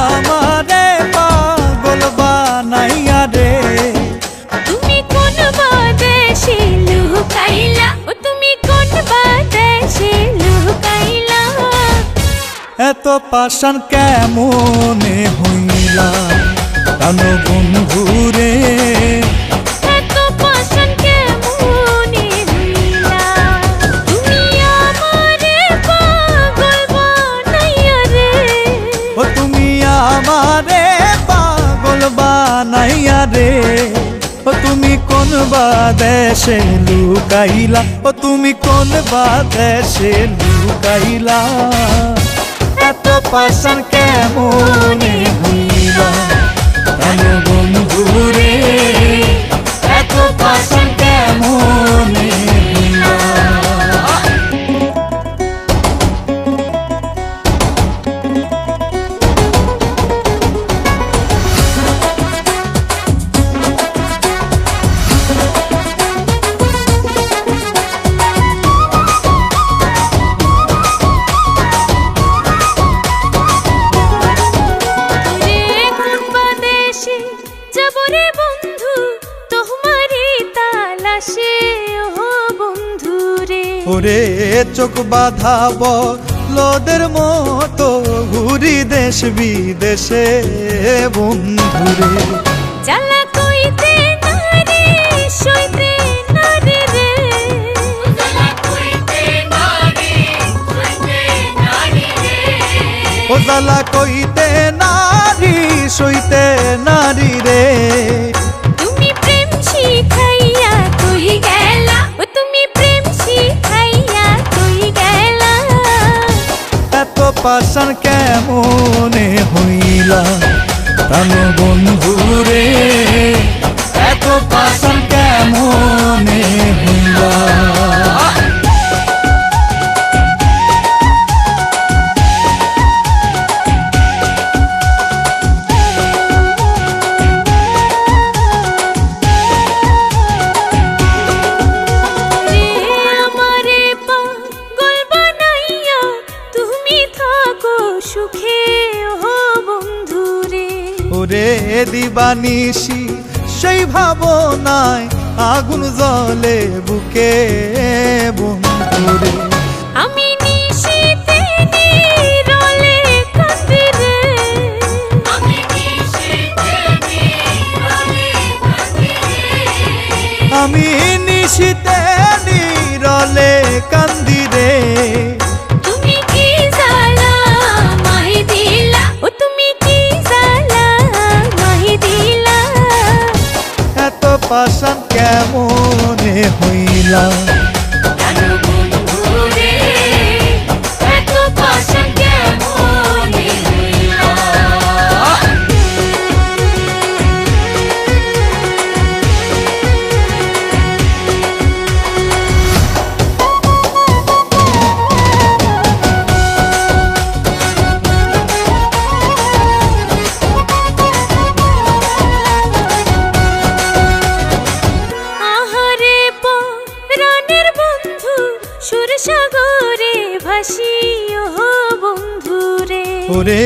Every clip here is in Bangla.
আমারে পাগল বানাইয়া তুমি কোন তুমি এত পাশান কেমন হইলা? কানো বন্ধুরে বানাইয়া রে ও তুমি কোন বা দেশে লুকাইলা ও তুমি কোন বা দেশে লুকাইলা এত পাষাণ কেমনে তালাশে ও বন্ধু রে ওরে চোখ বাঁধাব লোদের মতো ঘুরি দেশ বিদেশে বন্ধুরে। জ্বালা কইতে নারে সইতে নারে রে। জ্বালা কইতে নারে সইতে নারে রে। ও জ্বালা কইতে নারী সইতে নারী রে। পাষাণ কেমনে হইলা? প্রাণ বন্ধুরে এত পাষাণ কেমনে হইলা? ওরে দিবানিসি সেই ভাবনায় আগুন জলে বুকে বন্ধুরে আমি রে আমি নিশিতে নিরলে কান্দি রে। হইলা ভাসি ও বন্ধু রে ওরে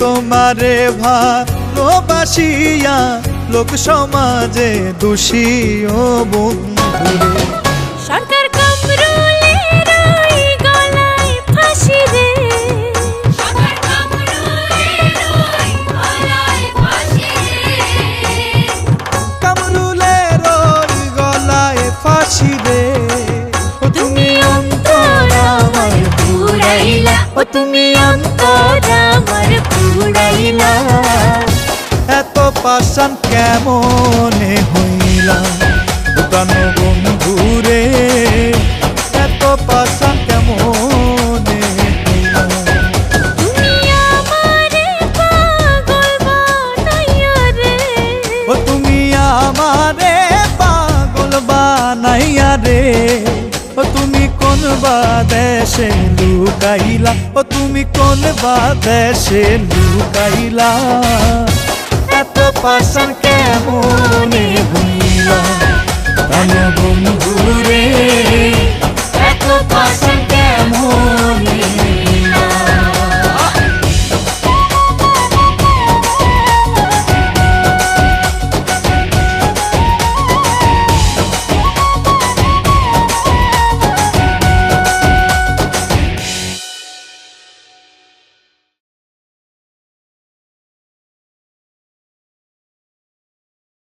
তোমারে ভালোবাসিয়া লোক সমাজে দোষী ও বন্ধুরে। সরকার ফাঁসি ও তুমি অন্তর আমার পুরাইলা এত পাষাণ কেমনে হইলা? প্রাণ বন্ধুরে এত পাষাণ কেমনে রে। ও তুমি আমারে পাগল বানাইয়া রে। বা দেশে লুকাইলা? ও তুমি কোন বা দেশে লুকাইলা? এত পাশন কেমনে হইলা আমি বন্ধুরে